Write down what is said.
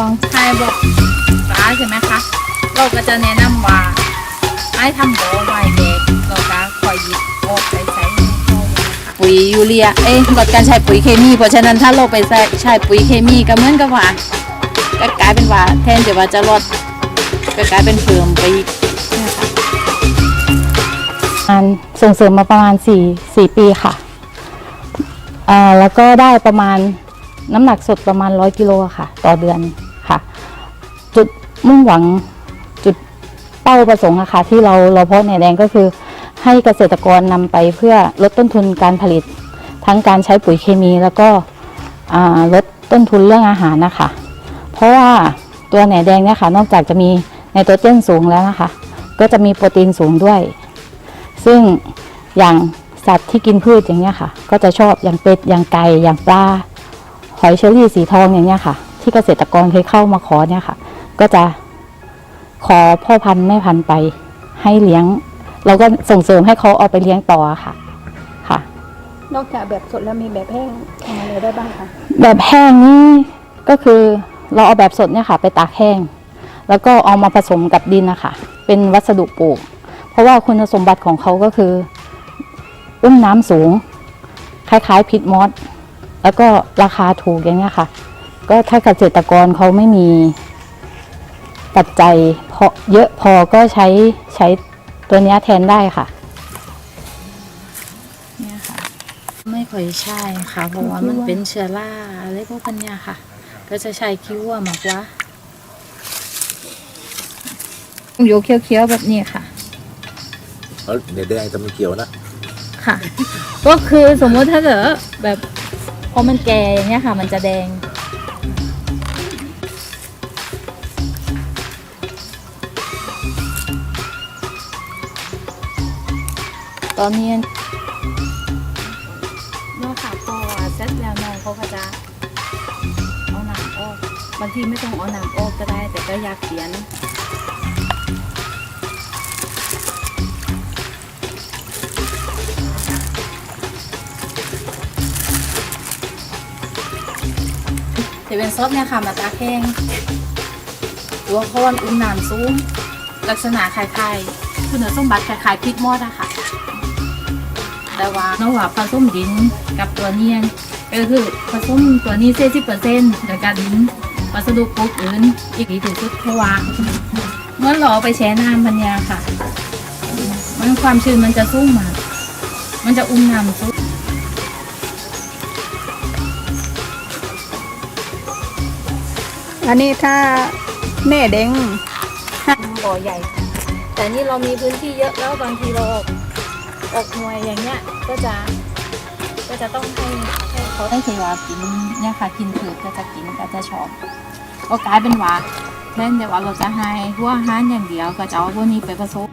วางชายบอกร้าใช่ไหมคะ เราก็จะแนะนำว่าให้ทำโบไว้เด็กเราก็คอยหยิบออกไปใช้ปุ๋ยยูเรีย เอ้ยลดการใช้ปุ๋ยเคมี เพราะฉะนั้นถ้าเราไปใช้ปุ๋ยเคมีก็เหมือนกับว่าก็กลายเป็นว่าแทนจะว่าจะลดก็กลายเป็นเพิ่มไปอีกการส่งเสริมมาประมาณ4 4ปีค่ะ แล้วก็ได้ประมาณน้ำหนักสดประมาณ 100 กิโลค่ะ ต่อเดือน จุดมุ่งหวังจุดเป้าประสงค์อะคะที่เราเราเพาะในแดงก็คือ ให้เกษตรกรนำไปเพื่อลดต้นทุนการผลิต ทั้งการใช้ปุ๋ยเคมีแล้วก็ลดต้นทุนเรื่องอาหารนะคะ เพราะว่าตัวแหนแดงเนี่ยค่ะนอกจากจะมีไนโตรเจนสูงแล้วนะคะ ก็จะมีโปรตีนสูงด้วย ซึ่งอย่างสัตว์ที่กินพืชอย่างเงี้ยค่ะ ก็จะชอบอย่างเป็ดอย่างไก่อย่างปลาหอยเชอรี่สีทองอย่างเงี้ยค่ะ ที่เกษตรกรเคยเข้ามาขอเนี่ยค่ะ ก็จะขอพ่อพันธุ์แม่พันธุ์ไปให้เลี้ยง เราก็ส่งเสริมให้เขาเอาไปเลี้ยงต่อค่ะ ค่ะ นอกจากแบบสดแล้วมีแบบแห้งทำอะไรได้บ้างคะแบบแห้งนี่ก็คือเราเอาแบบสดเนี่ยค่ะ ไปตากแห้ง แล้วก็เอามาผสมกับดินนะคะเป็นวัสดุปลูก เพราะว่าคุณสมบัติของเขาก็คือ อุ้มน้ำสูง คล้ายๆพิษมอสแล้วก็ราคาถูกอย่างเงี้ยค่ะ ก็ถ้าเกษตรกรเขาไม่มี ปัจจัยพอเยอะพอก็ใช้ใช้ตัวเนี้ยแทนได้ค่ะ เนี่ยค่ะ ไม่ค่อยใช่ค่ะ เพราะว่ามันเป็นเชื้อราอะไรพวกพันเนี่ยค่ะ ก็จะใช้คิ้วอะมากกว่าโยกเคี้ยวๆแบบนี้ค่ะเออเดี๋ยวแดงจะไม่เกี่ยวนะค่ะ ก็คือสมมุติถ้าเกิดแบบพอมันแก่อย่างเงี้ยค่ะ มันจะแดง อนนี้เมื่อค่ะพอเสร็จแล้วน้องเขาก็จะเอาน้ำออกบางทีไม่ต้องเอาน้ำออกก็ได้ แต่ก็อยากเขียนที่เป็นซอสเนี่ยค่ะมาตาแห้งตัวโคนอุ้มน้ำสูงลักษณะคล้ายๆคุณสมบัติคล้ายๆพริกมอดอะค่ะ แต่ว่าน้องว่าผสมดินกับตัวเนียนก็คือผสมตัวนี้เซสิเปอร์เซ็นต์แล้วก็ดินวัสดุปลูกอื่นอีกดีที่สุดเพราะว่าเมื่อเราเอไปแช่น้ำพันยาค่ะ มันความชื้นมันจะสูงมามันจะอุ้มน้ำสูงอันนี้ถ้าแม่แดงบ่อใหญ่ แต่นี่เรามีพื้นที่เยอะแล้วบางทีเราออก ออกหน่วยอย่างเงี้ยก็จะก็จะต้องให้ให้เขาได้เทวากินเนี่ยค่ะกินผือก็จะกินก็จะชอบก็กลายเป็นว่าแทนแต่ว่าเราจะให้พวอาหารอย่างเดียวก็จะเอาพวกนี้ไปผสม